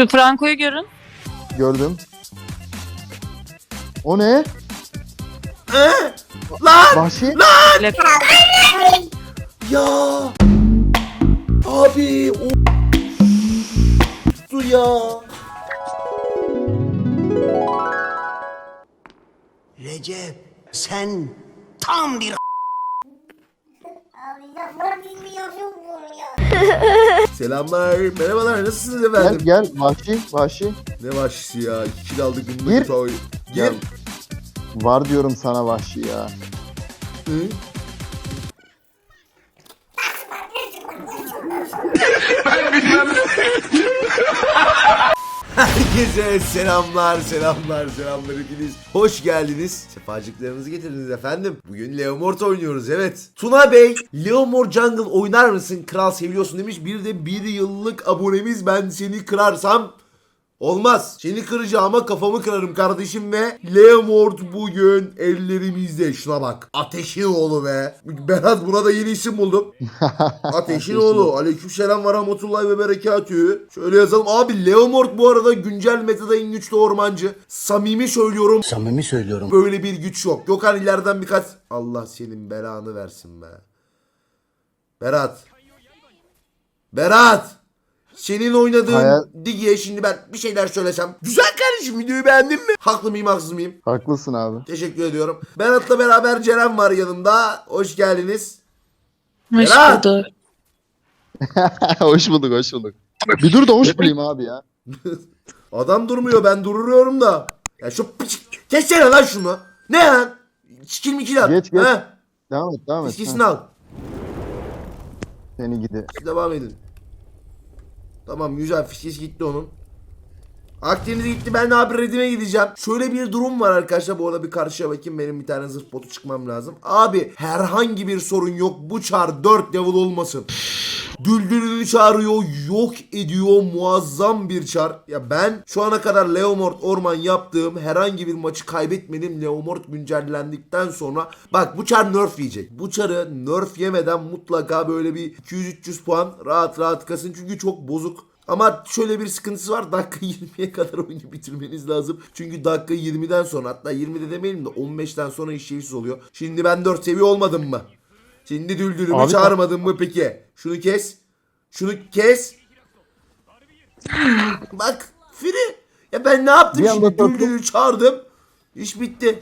Şu Franco'yu görün. Gördüm. O ne? Lan Vahşi. Böyle ya. Abi o tuttu ya. Recep sen tam bir Abi yapma bilmiyorum bunu ya. Selamlar, merhabalar. Nasılsınız Gel efendim? gel vahşi vahşi. Ne vahşisi ya. İki kill aldık Gir. bunda Gir. Var diyorum sana vahşi ya. Hı? Herkese selamlar, selamlar, selamlar hepiniz. Hoş geldiniz. Sefacıklarınızı getirdiniz efendim. Bugün Leomort oynuyoruz evet. Tuna Bey, Leomort Jungle oynar mısın? Kral seviyorsun demiş. Bir de bir yıllık abonemiz ben seni kırarsam Olmaz. Seni kıracağıma kafamı kırarım kardeşim ve Leomord bugün ellerimizde. Şuna bak. Ateşin oğlu be. Berat buna da yeni isim buldum. Ateşin oğlu. Aleykümselam ve rahmetullahi ve berekatühü. Şöyle yazalım. Abi Leomord bu arada güncel metada en güçlü ormancı. Samimi söylüyorum. samimi söylüyorum. Böyle bir güç yok. Gökhan ileriden birkaç... Allah senin belanı versin be. Berat. Berat. Senin oynadığın Hayal- Digi'ye şimdi ben bir şeyler söylesem. Güzel kardeşim videoyu beğendin mi? Haklı mıyım haksız mıyım? Haklısın abi. Teşekkür ediyorum. Berat'la beraber Ceren var yanımda. Hoş geldiniz. hoş Berat! bulduk. hoş bulduk hoş bulduk. Bir dur da hoş bulayım abi ya. Adam durmuyor ben duruyorum da. Ya şu piç... Kessene lan şunu. Ne lan? Çikil mikil at. Geç, geç. He? Devam et devam et. Fiskisini Ha, al. Seni gidi. Devam edin. Tamam güzel fiskis gitti onun. Akdeniz gitti ben abi Redim'e gideceğim. Şöyle bir durum var arkadaşlar. Bu arada bir karşıya bakayım. Benim bir tane zırh botu çıkmam lazım. Abi herhangi bir sorun yok. Bu çar 4 level olmasın. Düldülünü çağırıyor, yok ediyor muazzam bir çar. Ya ben şu ana kadar Leomord Orman yaptığım herhangi bir maçı kaybetmedim. Leomord güncellendikten sonra bak bu çar nerf yiyecek. Bu çarı nerf yemeden mutlaka böyle bir 200-300 puan rahat rahat kasın çünkü çok bozuk. Ama şöyle bir sıkıntısı var. Dakika 20'ye kadar oyunu bitirmeniz lazım. Çünkü dakika 20'den sonra hatta 20'de demeyelim de 15'ten sonra işlevsiz oluyor. Şimdi ben 4 seviye olmadım mı? Şimdi düldülümü Abi- çağırmadın mı peki? Şunu kes. Şunu kes. Bak Firi. Ya ben ne yaptım Bir şimdi? Düldülü çağırdım. İş bitti.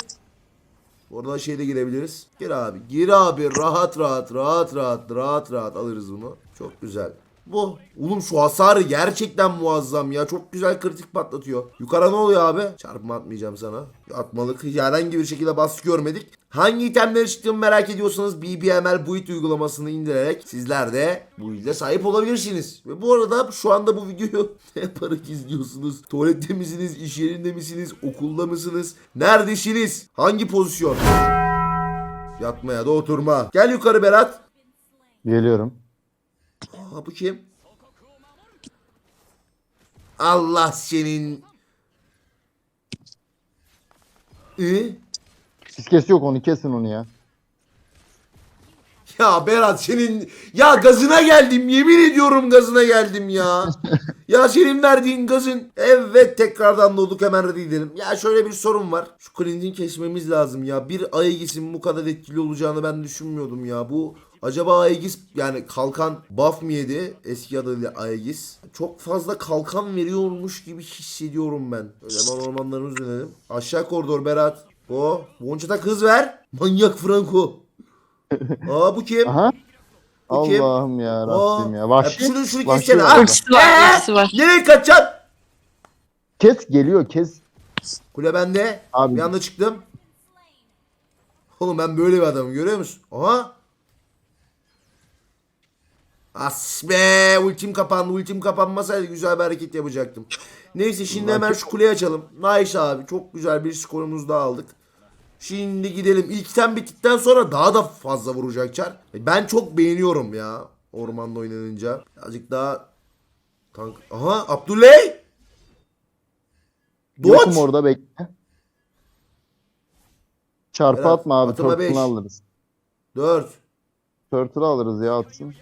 Oradan şeyde girebiliriz. Gir abi. Gir abi. Rahat rahat rahat rahat rahat rahat alırız bunu. Çok güzel. Bu. Oğlum şu hasarı gerçekten muazzam ya. Çok güzel kritik patlatıyor. Yukarı ne oluyor abi? Çarpma atmayacağım sana. Atmalık. Herhangi bir şekilde baskı görmedik. Hangi itemleri çıktığını merak ediyorsanız BBML Build uygulamasını indirerek sizler de bu build'e sahip olabilirsiniz. Ve bu arada şu anda bu videoyu ne yaparak izliyorsunuz? Tuvalette misiniz? İş yerinde misiniz? Okulda mısınız? Neredesiniz? Hangi pozisyon? Yatmaya da oturma. Gel yukarı Berat. Geliyorum. Aa bu kim? Allah senin... Ee? Fiskesi yok onu kesin onu ya. Ya Berat senin ya gazına geldim yemin ediyorum gazına geldim ya. ya senin verdiğin gazın evet tekrardan doğduk hemen ready edelim. Ya şöyle bir sorun var. Şu cleansing kesmemiz lazım ya. Bir Aegis'in bu kadar etkili olacağını ben düşünmüyordum ya. Bu acaba Aegis yani kalkan buff mı yedi? Eski adıyla Aegis. Çok fazla kalkan veriyormuş gibi hissediyorum ben. Öyle hemen ormanlarımızı dönelim. Aşağı koridor Berat. O. Bonçata hız ver. Manyak Franco. Aa bu kim? Aha. Bu kim? Allah'ım ya Rabbim ya. Vahşi. ya şunu şunu Vahşi kessene. Ultisi var, ultisi var. Nereye kaçacaksın? Kes geliyor kes. Kule bende. Abi. Bir anda çıktım. Oğlum ben böyle bir adamım görüyor musun? Aha. As be ultim kapandı. Ultim kapanmasaydı güzel bir hareket yapacaktım. Neyse şimdi hemen şu kuleyi açalım. Nice abi. Çok güzel bir skorumuz daha aldık. Şimdi gidelim. İlk item bittikten sonra daha da fazla vuracak çar. Ben çok beğeniyorum ya. Ormanda oynanınca. Birazcık daha tank. Aha Abdüley. Yokum Doç. orada bekle. Çarpı Berat, atma abi. Turtle'ını alırız. 4. Turtle alırız ya atsın.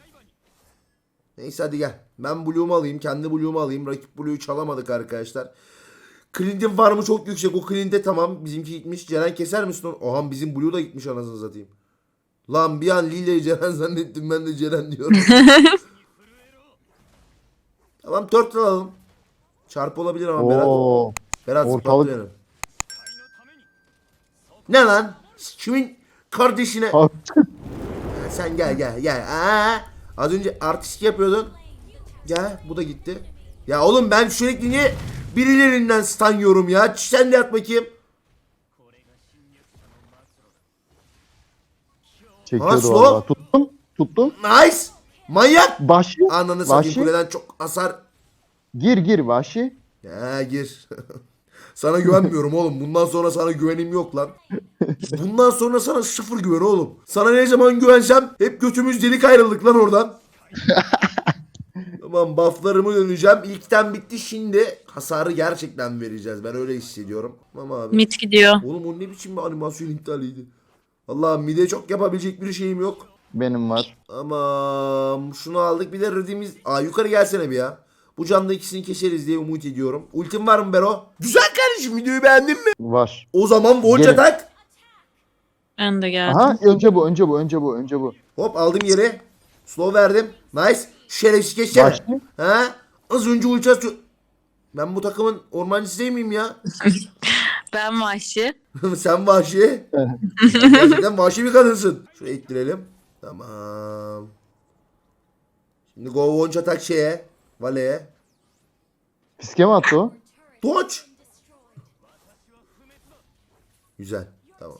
Neyse hadi gel. Ben Blue'umu alayım. Kendi Blue'umu alayım. Rakip Blue'yu çalamadık arkadaşlar. Clint'in farmı çok yüksek. O Clint'e tamam. Bizimki gitmiş. Ceren keser misin onu? Oha bizim Blue da gitmiş anasını satayım. Lan bir an Lile'yi Ceren zannettim. Ben de Ceren diyorum. tamam Turtle alalım. Çarpı olabilir ama Berat. Oo. Berat ortalık- spotlayalım. Ne lan? Kimin kardeşine? Sen gel gel gel. Aa, az önce artistik yapıyordun. Gel bu da gitti. Ya oğlum ben sürekli niye birilerinden stun yiyorum ya? Sen de at bakayım. Çekiyordu slow. valla. Tuttum. Tuttum. Nice. Manyak. Vahşi. Ananı satayım Vahşi. kuleden çok hasar. Gir gir Vahşi. Ya gir. sana güvenmiyorum oğlum. Bundan sonra sana güvenim yok lan. Bundan sonra sana sıfır güven oğlum. Sana ne zaman güvensem hep götümüz delik ayrıldık lan oradan. tamam bufflarımı döneceğim. İlkten bitti şimdi hasarı gerçekten vereceğiz. Ben öyle hissediyorum. Tamam abi. Mit gidiyor. Oğlum o ne biçim bir animasyon iptaliydi. Allah mide çok yapabilecek bir şeyim yok. Benim var. Tamam. Şunu aldık. Bir de redimiz... Aa yukarı gelsene bir ya. Bu canda ikisini keseriz diye umut ediyorum. Ultim var mı Bero? Güzel kardeşim videoyu beğendin mi? Var. O zaman Volca Gelin. tak. Ben de geldim. Aha önce bu önce bu önce bu önce bu. Hop aldım yeri. Slow verdim. Nice. Şerefsiz geçsene. Vahşi. Ha? Az önce ulti atıyor. Ben bu takımın ormancısı değil miyim ya? Ben Vahşi. Sen vahşi. Gerçekten vahşi bir kadınsın. Şuraya ittirelim. Tamam. Şimdi go Volca tak şeye. Vale'ye. Fiske mi attı o? Dodge. Güzel. Tamam.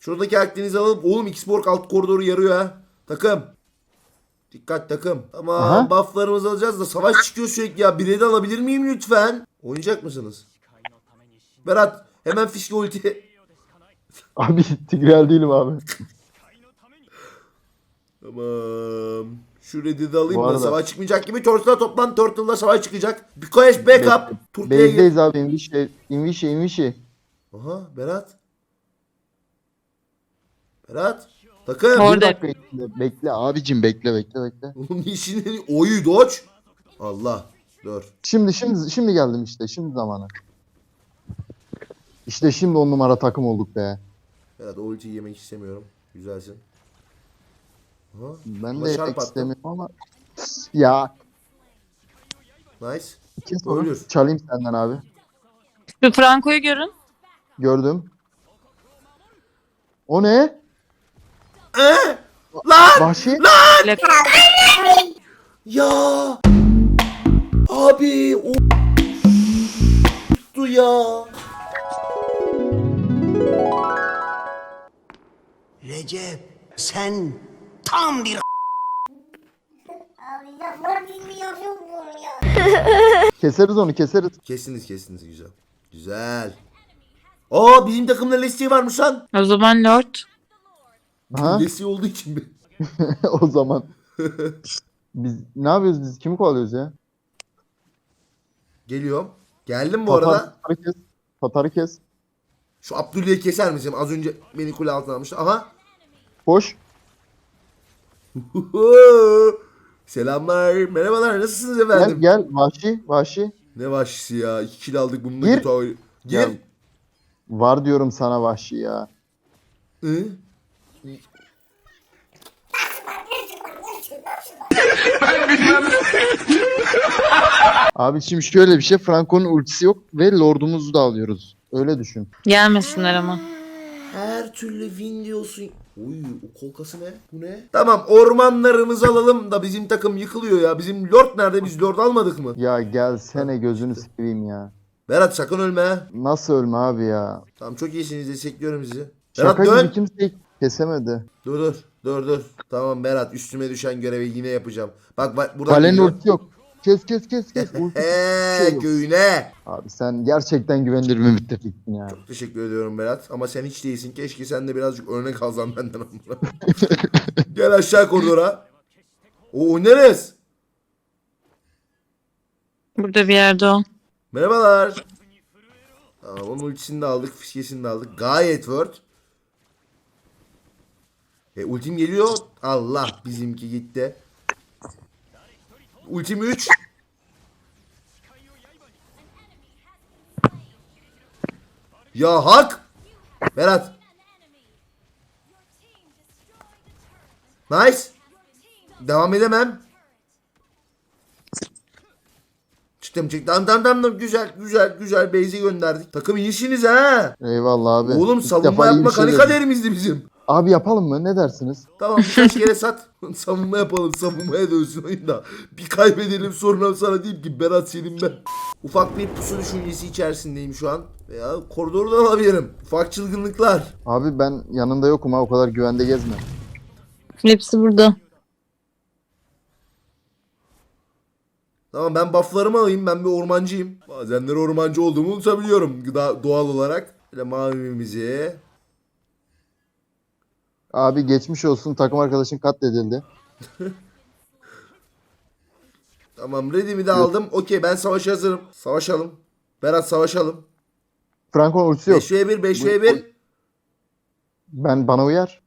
Şuradaki Akdeniz'i alıp oğlum X-Borg alt koridoru yarıyor ha. Takım. Dikkat takım. Tamam Aha. bufflarımızı alacağız da savaş çıkıyor sürekli ya. Bire de alabilir miyim lütfen? Oynayacak mısınız? Berat hemen fiske ulti. Abi Tigrel değilim abi. tamam. Şu red'i de alayım Bu da arada- savaş çıkmayacak gibi. Turtle'la toplan. Turtle'la savaş çıkacak. Bikoyeş backup. Turtle'ya gir. Abi. Invişi. Invişi. Invişi. Aha Berat. Berat. Takım. Bir Orada. dakika içinde. Bekle abicim bekle bekle bekle. Oğlum işini oyu doç. Allah. Dur. Şimdi şimdi şimdi geldim işte. Şimdi zamanı. İşte şimdi on numara takım olduk be. Berat o ultiyi yemek istemiyorum. Güzelsin. Aha. Ben Ulan de çarp attım. istemiyorum ama. Ya Nice. Ölür. Çalayım senden abi. Şu Franco'yu görün. Gördüm. O ne? Ee? Lan! Vahşi. Böyle Ya! Abi o tuttu ya. Recep sen tam bir Abi yapma bilmiyorsun bunu ya. Keseriz onu keseriz. Kestiniz kestiniz güzel. Güzel. Aa bizim takımda Leslie varmış lan. o zaman Lord. Ha? Leslie olduğu için mi? o zaman. Biz ne yapıyoruz biz? Kimi kovalıyoruz ya? Geliyorum. Geldim bu Tatar- arada. Tatarı kes. Tatarı kes. Şu Abdülhamid'i keser misin? Az önce beni kule altına almıştı. Aha. Koş. Selamlar. Merhabalar. Nasılsınız Gel efendim? gel. Vahşi. Vahşi. Ne vahşisi ya. 2 kill aldık bunun da Gir. kötü. Gir. Ya- Var diyorum sana vahşi ya. Hı? Abi şimdi şöyle bir şey. Franco'nun ultisi yok ve lordumuzu da alıyoruz. Öyle düşün. Gelmesinler ama. Türlü win diyorsun. Uy o kolkası ne? Bu ne? Tamam ormanlarımızı alalım da bizim takım yıkılıyor ya. Bizim lord nerede? Biz lord almadık mı? Ya gelsene gözünü seveyim ya. Berat sakın ölme ha. Nasıl ölme abi ya. Tamam çok iyisiniz destekliyorum sizi. Berat Şaka dön. gibi kimse kesemedi. Dur dur. Dur dur. Tamam Berat üstüme düşen görevi yine yapacağım. Bak bak buradan Kalenin geliyor. ulti yok. Kes kes kes kes. Eee yok. köyüne. Abi sen gerçekten güvenilir bir müttefiksin ya. Teşekkür ediyorum Berat. Ama sen hiç değilsin. Keşke sen de birazcık örnek alsan benden. amına. Gel aşağı koridora. Oo neresi? Burada bir yerde o. Merhabalar. Tamam onun ultisini de aldık. Fiskesini de aldık. Gayet word. E ultim geliyor. Allah bizimki gitti. Ultim 3. Ya hak. Berat. Nice. Devam edemem. Çıktım çıktım. Tamam tamam tamam. Güzel güzel güzel. Base'i gönderdik. Takım iyisiniz ha. Eyvallah abi. Oğlum İlk savunma defa iyi bir yapmak şey hani dedim. kaderimizdi bizim. Abi yapalım mı? Ne dersiniz? Tamam birkaç kere sat. savunma yapalım. Savunmaya dönsün oyunda. Bir kaybedelim sonra sana diyeyim ki Berat senin ben. Ufak bir pusu düşüncesi içerisindeyim şu an. Veya koridorda alabilirim. Ufak çılgınlıklar. Abi ben yanında yokum ha o kadar güvende gezme. Hepsi burada. Tamam ben bufflarımı alayım. Ben bir ormancıyım. Bazenleri ormancı olduğumu unutabiliyorum. Gıda, doğal olarak. Böyle mavimizi. Abi geçmiş olsun takım arkadaşın katledildi. Tamam ready'mi de aldım. Okey ben savaşa hazırım. Savaşalım. Berat savaşalım. Franco ultisi yok. 5v1 5v1. Ben bana uyar.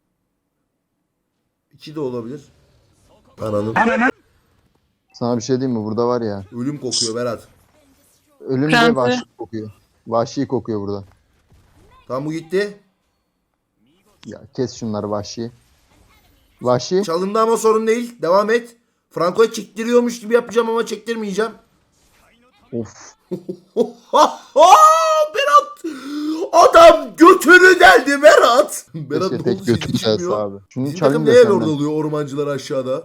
2 de olabilir. Ananın. Sana bir şey diyeyim mi? Burada var ya. Ölüm kokuyor Berat. Ölüm ve Franco. vahşi kokuyor. Vahşi kokuyor burada. Tamam bu gitti. Ya kes şunları vahşi. Vahşi. Çalındı ama sorun değil. Devam et. Franco'ya çektiriyormuş gibi yapacağım ama çektirmeyeceğim. Of. Berat! Adam götünü deldi Berat. Berat ne oldu götüm çıkmıyor. abi. Şunu Bizim takım neye lord oluyor ormancılar aşağıda?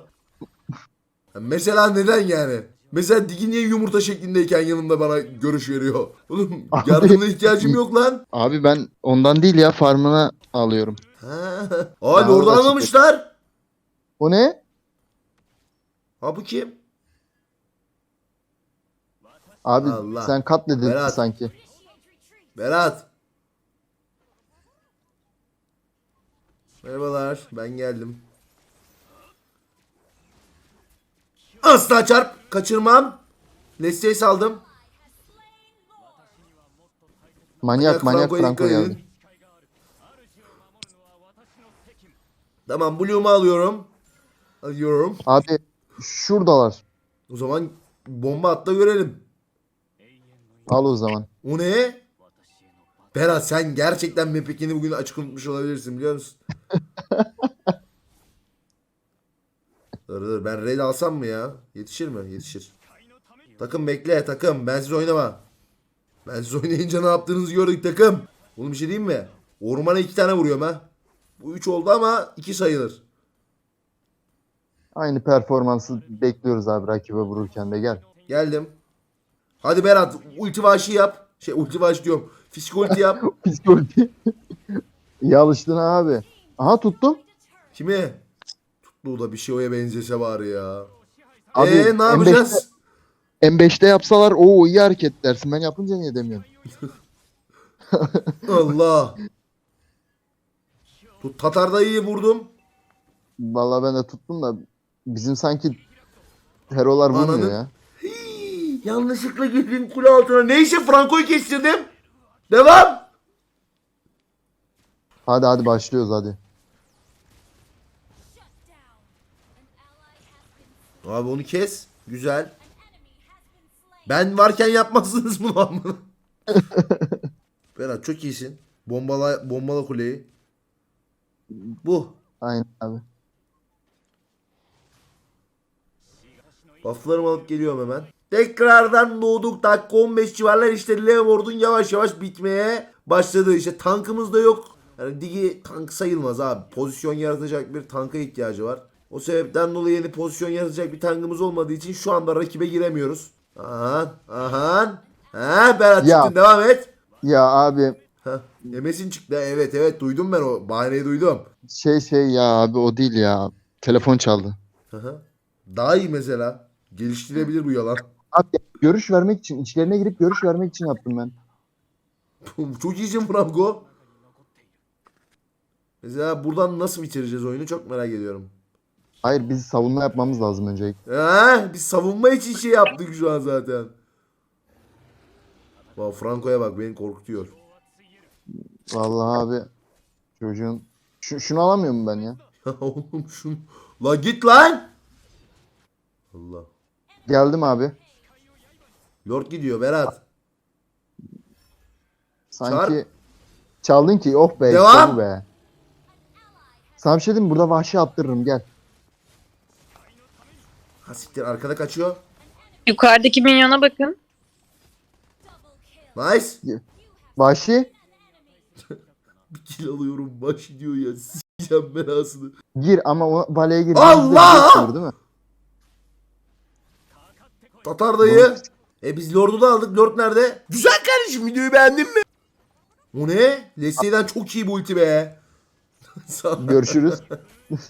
Mesela neden yani? Mesela Digi niye yumurta şeklindeyken yanımda bana görüş veriyor? Oğlum Abi- yardımına ihtiyacım yok lan. Abi ben ondan değil ya farmına alıyorum. Ha. Aa lord'u o da anlamışlar. O ne? Ha bu kim? Abi Allah. sen katledildin Berat. sanki. Berat. Merhabalar, ben geldim. Asla çarp, kaçırmam. Lesteyi saldım. Manyak manyak Franco edin. geldi. Tamam, Blue'umu alıyorum. Alıyorum. Abi şuradalar. O zaman bomba atla görelim. Al o zaman. O ne? Berat sen gerçekten Mepekini bugün açık unutmuş olabilirsin biliyor musun? dur dur ben raid alsam mı ya? Yetişir mi? Yetişir. Takım bekle takım. Ben siz oynama. Ben siz oynayınca ne yaptığınızı gördük takım. Oğlum bir şey diyeyim mi? Ormana iki tane vuruyorum ha. Bu üç oldu ama iki sayılır. Aynı performansı bekliyoruz abi rakibe vururken de gel. Geldim. Hadi Berat ulti vahşi yap. Şey ulti vahşi diyorum. Fizik ulti yap. Psikoloji. İyi alıştın abi. Aha tuttum. Kimi? Tuttuğu da bir şey oya benzese var ya. Abi, Eee ne M5'te yapacağız? M5'te yapsalar o iyi hareket dersin. Ben yapınca niye demiyorum? Allah. Tut Tatar'da iyi vurdum. Vallahi ben de tuttum da bizim sanki herolar vurmuyor Ananı- ya. Hii, yanlışlıkla girdim kule altına. Neyse Franco'yu kestirdim. Devam. Hadi hadi başlıyoruz hadi. Abi onu kes. Güzel. Ben varken yapmazsınız bunu amına. Berat çok iyisin. Bombala bombala kuleyi. Bu. Aynen abi. Bufflarımı alıp geliyorum hemen. Tekrardan doğduk. Dakika 15 civarlar işte Leonard'un yavaş yavaş bitmeye başladı. İşte tankımız da yok. Yani Digi tank sayılmaz abi. Pozisyon yaratacak bir tanka ihtiyacı var. O sebepten dolayı yeni pozisyon yaratacak bir tankımız olmadığı için şu anda rakibe giremiyoruz. Aha. Aha. Ha Berat Ya. devam et. Ya abi Heh, Emesin çıktı. Evet evet duydum ben o bahaneyi duydum. şey şey ya abi o değil ya. Telefon çaldı. Aha. Daha iyi mesela. Geliştirebilir bu yalan. Abi görüş vermek için içlerine girip görüş vermek için yaptım ben. Çok iyisin Franco. Mesela buradan nasıl bitireceğiz oyunu çok merak ediyorum. Hayır biz savunma yapmamız lazım öncelikle. He, biz savunma için şey yaptık şu an zaten. Bak Franco'ya bak beni korkutuyor. Vallahi abi çocuğun şu, şunu alamıyor mu ben ya? Oğlum şunu. La git lan. Allah. Geldim abi. Lord gidiyor Berat. Sanki çaldın ki oh be Devam. işte bu be. Sana bir şey diyeyim mi? Burada vahşi attırırım gel. Ha siktir arkada kaçıyor. Yukarıdaki minyona bakın. Nice. Vahşi Bir kill alıyorum baş diyor ya. Sikeceğim belasını. gir ama o valeye gir. Allah! Bizde değil mi? Tatar dayı. E biz Lord'u da aldık. Lord nerede? Güzel kardeşim videoyu beğendin mi? O ne? Leslie'den çok iyi bu ulti be. Görüşürüz.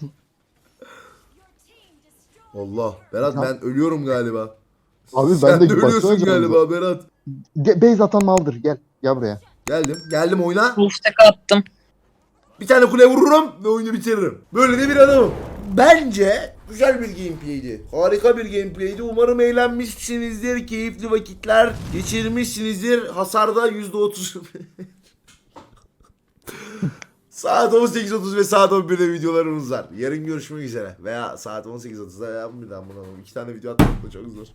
Allah. Berat ben ölüyorum galiba. Abi ben Sen de de ölüyorsun baksana galiba Berat. Ge- Base atan maldır gel. Gel buraya. Geldim. Geldim oyuna. Roof tek attım. Bir tane kule vururum ve oyunu bitiririm. Böyle de bir adamım. Bence güzel bir gameplay'di. Harika bir gameplay'di. Umarım eğlenmişsinizdir. Keyifli vakitler geçirmişsinizdir. Hasarda %30. saat 18.30 ve saat 11'de videolarımız var. Yarın görüşmek üzere. Veya saat 18.30'da ya bir daha bunu. İki tane video atmak da çok zor.